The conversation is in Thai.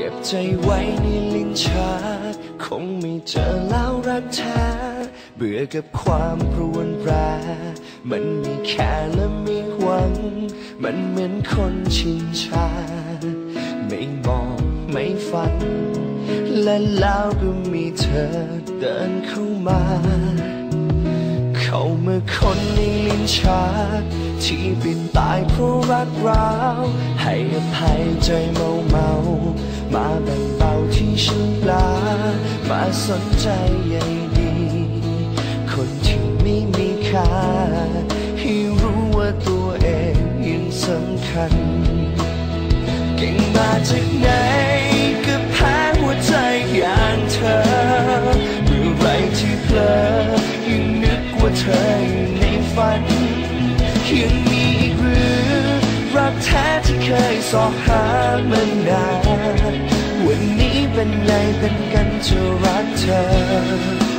ก็บใจไว้ในลิ้นชักคงไม่เจอแล้วรักแท้เบื่อกับความพรวนแปรมันมีแค่และมีหวัง มันเหมือนคนชินชา ไม่มองไม่ฝัน และแล้วก็มีเธอเดินเข้ามา เข้ามาคนในลิ้นชักที่เป็นตายเพราะรักร้าว ให้อภัยใจเมาเมา มาแบ่งเบาที่ฉันปลา มาสนใจใยดี คนที่ไม่มีค่า ให้รู้ว่าตัวเองยังสำคัญ เก่งมาจากไหนก็แพ้หัวใจอย่างเธอ เมื่อไรที่เพลอยังนึกว่าเธออยู่ในฝันยังมีอีกหรือรักแท้ที่เคยสอหามานานวันนี้ เป็นไงเป็นกันจะรักเธอ